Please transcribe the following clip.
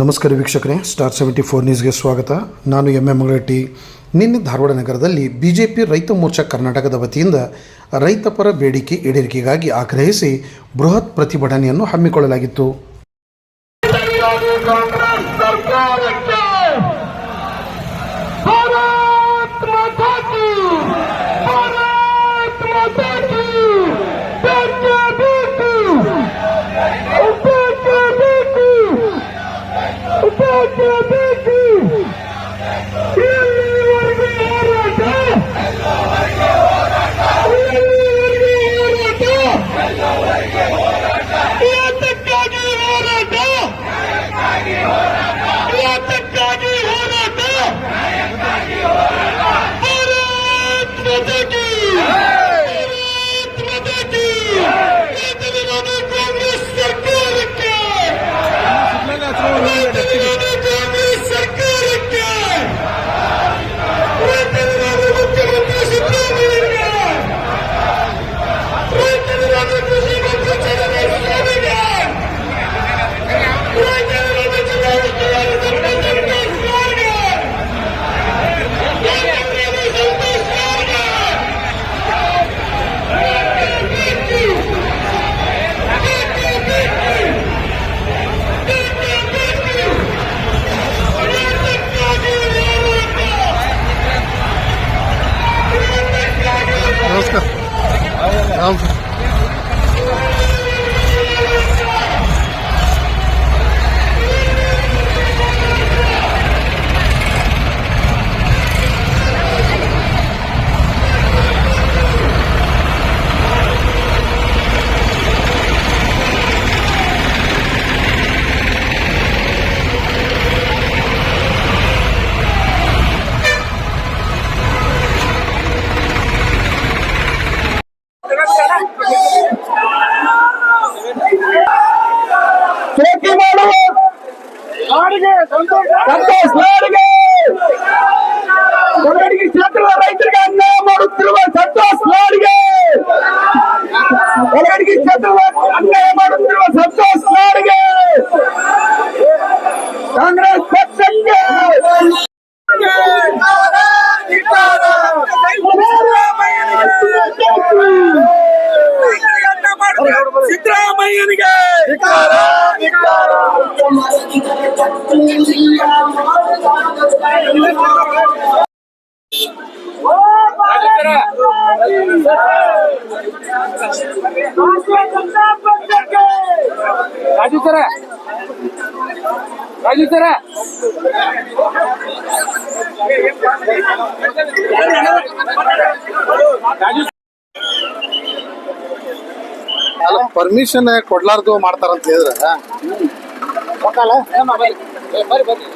ನಮಸ್ಕಾರ ವೀಕ್ಷಕರೇ star seventy four ನ್ಯೂಸ್ಗೆ ಸ್ವಾಗತ. ನಾನು ಎಂ ಎಂ ಮಂಗಳಟ್ಟಿ ನಿನ್ನೆ ಧಾರವಾಡ ನಗರದಲ್ಲಿ ಬಿ ಜೆ ಪಿ ರೈತ ಮೋರ್ಚಾ ಕರ್ನಾಟಕದ ವತಿಯಿಂದ ರೈತಪರ ಬೇಡಿಕೆ ಈಡೇರಿಕೆಗಾಗಿ ಆಗ್ರಹಿಸಿ ಬೃಹತ್ ಪ್ರತಿಭಟನೆಯನ್ನು ಹಮ್ಮಿಕೊಳ್ಳಲಾಗಿತ್ತು. ಭಾರತ್ Al. సంతోష్ లాడిగే కొండడికి చేతుల్లో రైతులుగా అన్యాయం అడుగుతున్న సంతోష్ లాడిగే కొండడికి చేతుల్లో అన్యాయం అడుగుతున్న సంతోష్ లాడిగే కాంగ్రెస్ పక్షంగా సిద్ధరామయ్యనిగా Raju sir Raju sir permission ಕೊಡ್ಲಾರ್ದು ಮಾಡ್ತಾರಂತ ಹೇಳಿದ್ರೆ? ಮಕ್ಕಳ ಬರ್ರಿ